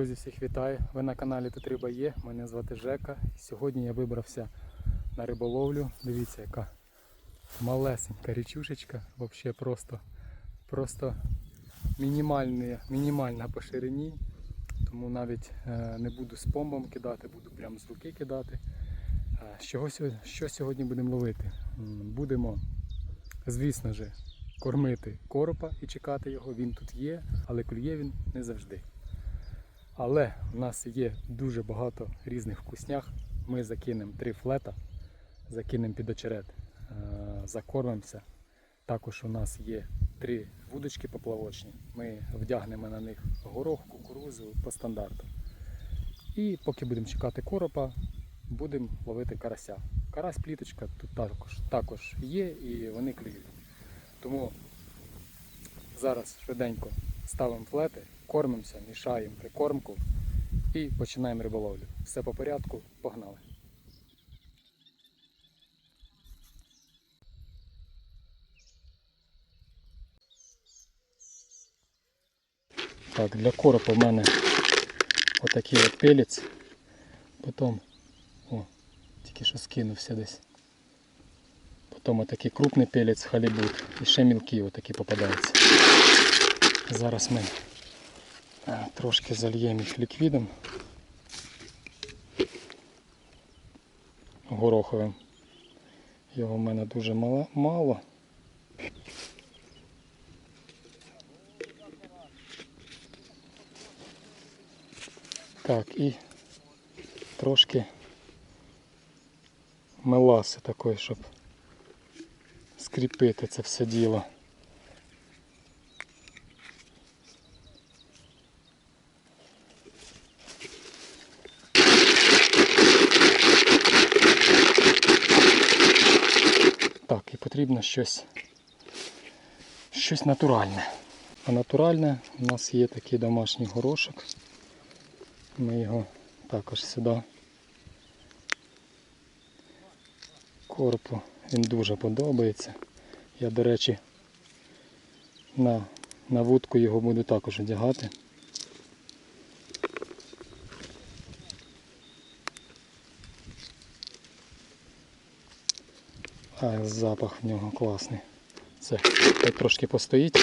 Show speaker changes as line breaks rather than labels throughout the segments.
Друзі, всіх вітаю! Ви на каналі Тут Риба є. Мене звати Жека. Сьогодні я вибрався на риболовлю. Дивіться, яка малесенька річушечка. Взагалі просто, просто мінімальна, мінімальна по ширині. Тому навіть е, не буду з помбом кидати, буду прямо з руки кидати. Е, чого, сьо- що сьогодні будемо ловити? Будемо, звісно ж, кормити коропа і чекати його. Він тут є, але клює він не завжди. Але в нас є дуже багато різних вкуснях. Ми закинемо три флета, закинемо під очерет, е, закормимося. Також у нас є три вудочки поплавочні. Ми вдягнемо на них горох, кукурузу по стандарту. І поки будемо чекати коропа, будемо ловити карася. Карась пліточка тут також, також є і вони клюють. Тому зараз швиденько ставимо флети, кормимося, мішаємо прикормку і починаємо риболовлю. Все по порядку, погнали. Так, для коропа в мене отакий от пелець. Потім, о, тільки що скинувся десь. Потім отакий крупний пелець халібут. І ще мілкі отакі попадаються. Зараз ми е, трошки зальємо їх ліквідом гороховим. Його в мене дуже мало. мало. Так, і трошки меласи такої, щоб скріпити це все діло. Так, і потрібно щось, щось натуральне. А натуральне у нас є такий домашній горошок. Ми його також сюди. Корпу він дуже подобається. Я, до речі, на, на вудку його буду також одягати. А запах в нього класний. Це хай трошки постоїть,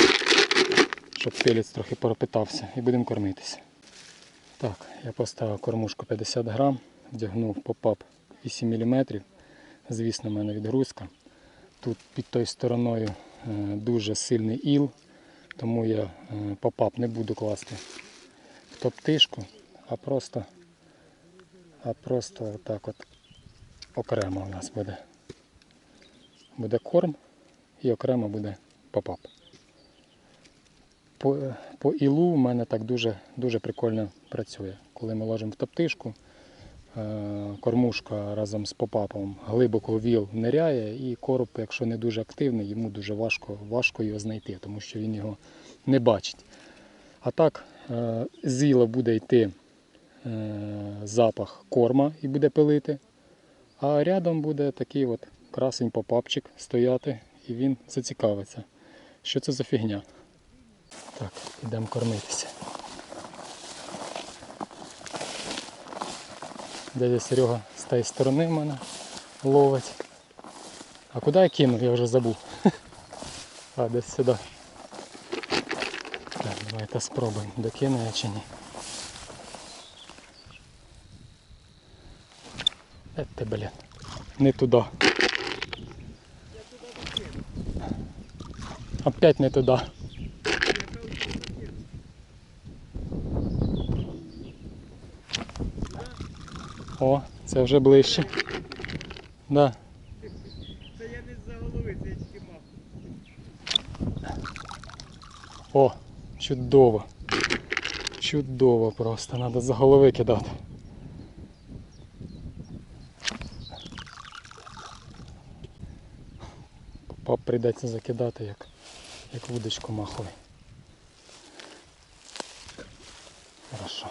щоб пелець трохи пропитався і будемо кормитися. Так, я поставив кормушку 50 грам, вдягнув попап 8 мм. Звісно, в мене відгрузка. Тут під тою стороною е, дуже сильний іл, тому я е, попап не буду класти в топтишку, а просто, а просто отак от окремо у нас буде. Буде корм і окремо буде попап. По, по ілу в мене так дуже, дуже прикольно працює. Коли ми ложимо в топтишку, е, кормушка разом з попапом глибоко віл ниряє і короб, якщо не дуже активний, йому дуже важко, важко його знайти, тому що він його не бачить. А так, е, з іла буде йти е, запах корма і буде пилити, а рядом буде такий от красень попапчик стояти і він зацікавиться. Що це за фігня? Так, йдемо кормитися. Дядя Серега з тієї сторони мене ловить. А куди я кинув? Я вже забув. А, десь сюди. Так, давайте спробуємо, докину я чи ні. Ете, блін. Не туди. Опять не туди. О, це вже ближче. Да.
Це я не за голови, це я тільки мав.
О, чудово. Чудово просто, треба за голови кидати. Пап прийдеться закидати як, як вудочку маховий. Хорошо.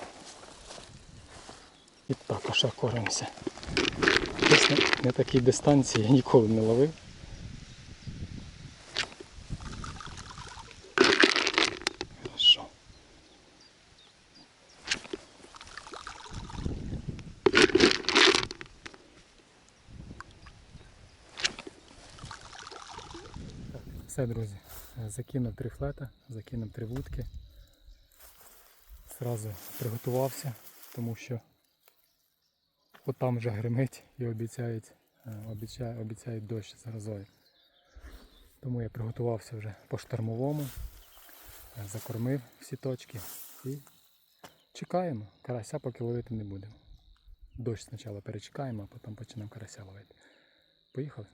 І так ошакоримося. Чесно, на такій дистанції я ніколи не ловив. Хорошо. Так, Все, друзі. Закинув три флета, закинув три вудки. Зразу приготувався, тому що от там вже гримить і обіцяють, е, обіцяють, обіцяють дощ з. Тому я приготувався вже по штормовому, е, закормив всі точки і чекаємо. Карася поки ловити не будемо. Дощ спочатку перечекаємо, а потім почнемо карася ловити. Поїхали.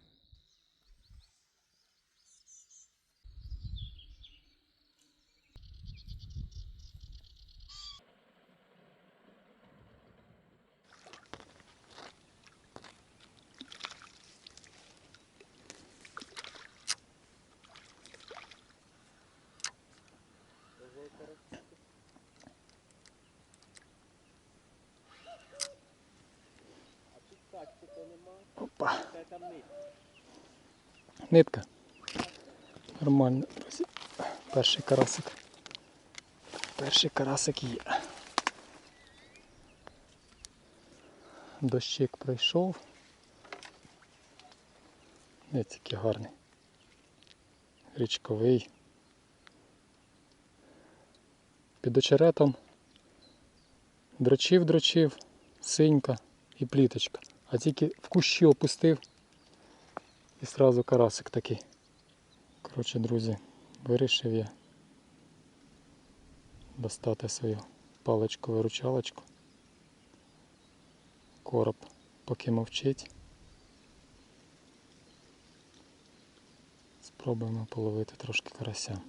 Опа. Нитка. Нормально, друзі. Перший карасик. Перший карасик є. Дощик пройшов. Не тільки гарний. Річковий. Під очеретом дрочив, дрочив, синька і пліточка. А тільки в кущі опустив і сразу карасик такий. Коротше, друзі, вирішив я достати свою паличку-виручалочку. Короб поки мовчить. Спробуємо половити трошки карася.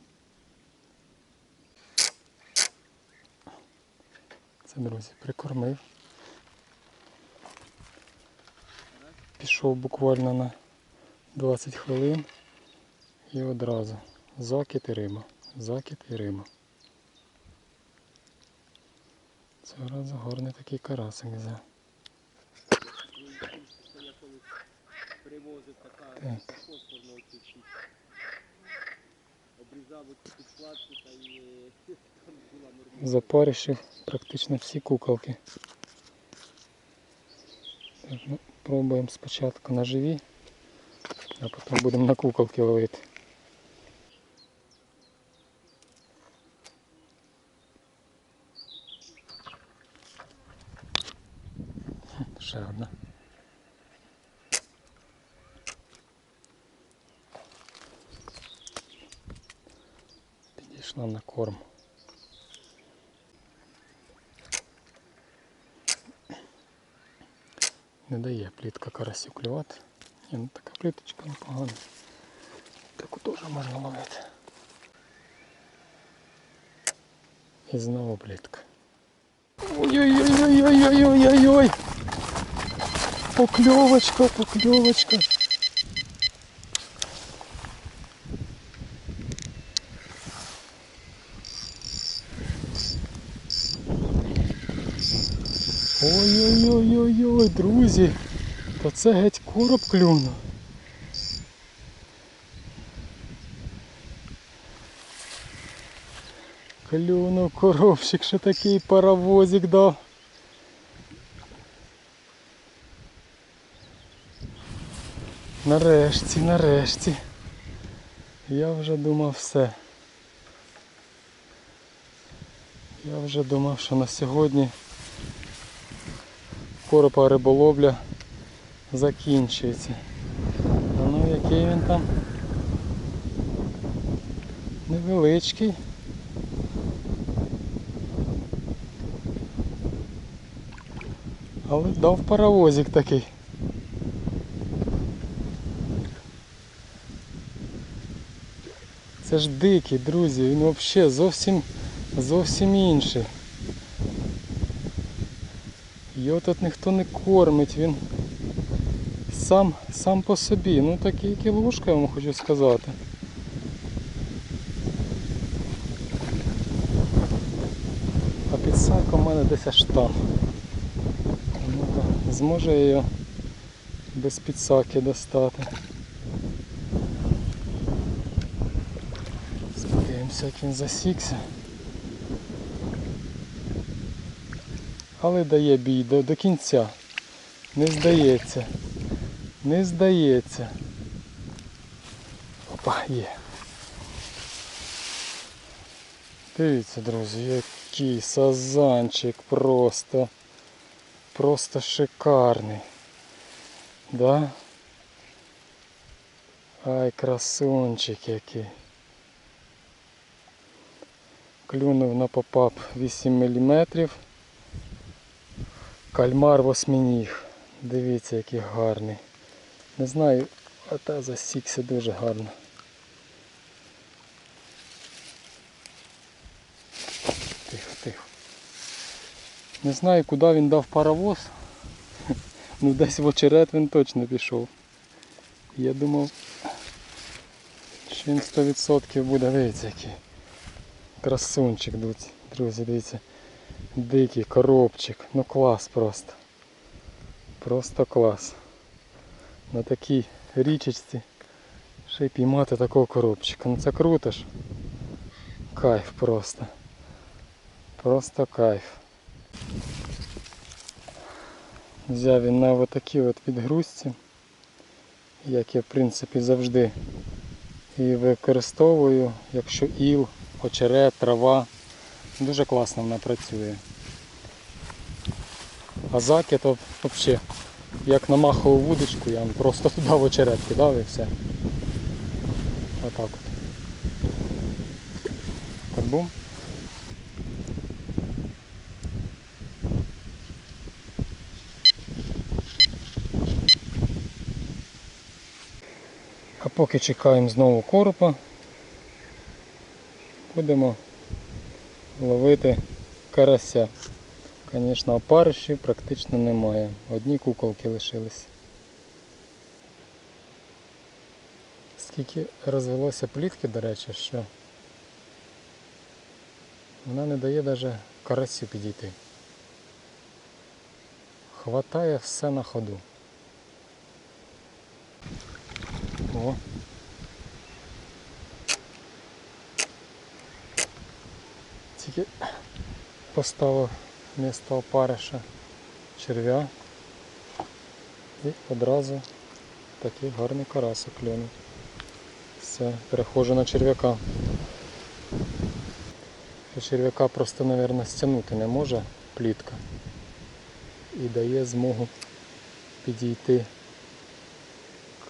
Це, друзі, прикормив. Пішов буквально на 20 хвилин і одразу закид і риба, закид і риба. Цього разу гарний такий карасик взяв. Так.
Обрізав е,
практично всі куколки. Так, ну, пробуємо спочатку на живі, а потім будемо на куколки ловити. Ще одна. корм. Не дає плітка карасю клювати. Ні, ну така пліточка непогана. Таку теж можна ловити. І знову плітка. Ой-ой-ой-ой-ой-ой-ой-ой! Покльовочка, покльовочка. Ой-ой-ой-ой-ой, друзі. Та це геть короб клюнув. Клюнув коробчик, що такий паровозик дав. Нарешті, нарешті. Я вже думав все. Я вже думав, що на сьогодні коропа риболовля закінчується. А ну який він там невеличкий. Але дав паровозик такий. Це ж дикий, друзі, він взагалі зовсім зовсім інший. Його тут ніхто не кормить, він сам, сам по собі. Ну такий кілушка, я вам хочу сказати. А підсака в мене десь аж там. Зможе я його без підсаки достати. Сподіваємося, як він засікся. Але дає бій до, до кінця. Не здається. Не здається. Опа, є. Дивіться, друзі, який сазанчик просто. Просто шикарний. Да? Ай, красунчик який. Клюнув на попап 8 мм. Кальмар восьминіг. Дивіться, який гарний. Не знаю, а та засікся дуже гарно. Тихо, тихо. Не знаю, куди він дав паровоз. Ну десь в очерет він точно пішов. Я думав, що він 100% буде, дивіться який. Красунчик, друзі, дивіться. Дикий коробчик. Ну клас просто. Просто клас. На такій річечці ще й піймати такого коробчика. Ну це круто ж. Кайф просто. Просто кайф. Взяв він на отакій от підгрузці, як я в принципі завжди і використовую, якщо іл, очерет, трава. Дуже класно вона працює. А заки то взагалі, як на махову вудочку, я просто туди в очерет кидав і все. Отак от. Так бум. А поки чекаємо знову коропа, будемо ловити карася. Звісно, опаришів практично немає. Одні куколки лишились. Скільки розвелося плітки, до речі, що вона не дає навіть карасю підійти. Хватає все на ходу. О. Тільки поставив місто опариша черв'я і одразу такий гарний карасик клюнув. Все, перехожу на черв'яка. Черв'яка просто, мабуть, стягнути не може плітка і дає змогу підійти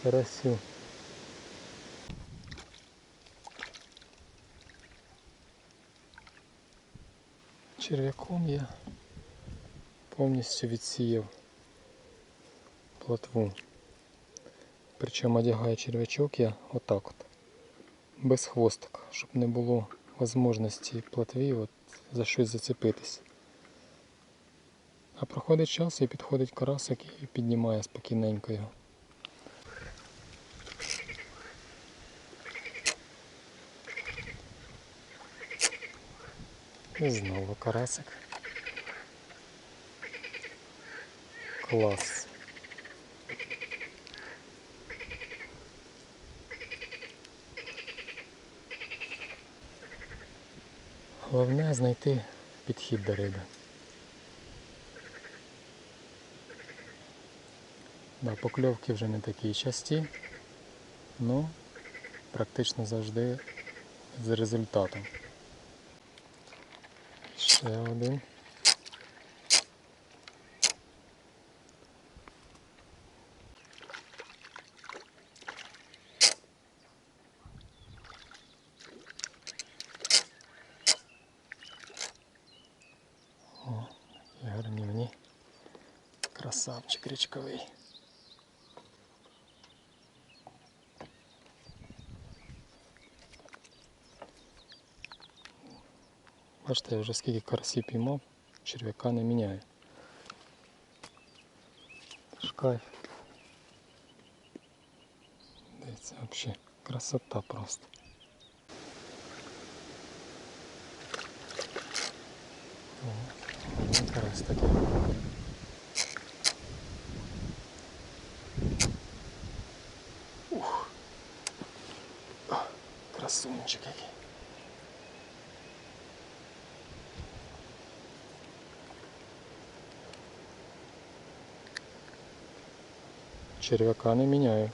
карасю. Черв'яком я повністю відсіяв плотву. Причому одягаю черв'ячок я отак от, без хвостика, щоб не було можливості плотві от, за щось зацепитись. А проходить час і підходить карасик і піднімає спокійненько його. І знову карасик. Клас. Головне знайти підхід до риби. Да, покльовки вже не такі часті, але практично завжди з результатом. Ще один. О, і гарні мені. Красавчик річковий. Бачите, я вже скільки карасів піймав, черв'яка не міняю. Шкай. Дивіться, взагалі красота просто. О, один карась такий. червяка не міняю.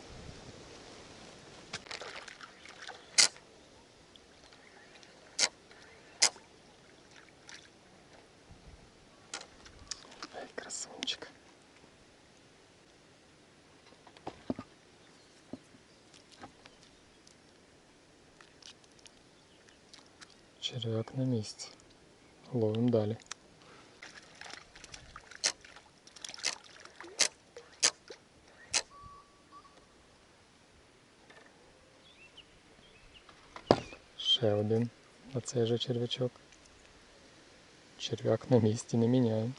Червяк на месте. Ловим далее. Ще один на цей же черв'ячок. Черв'як на місці не міняє.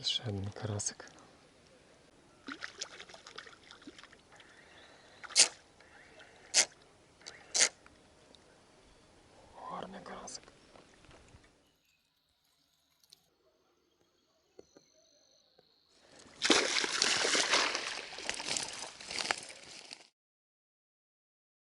І ще один карасик.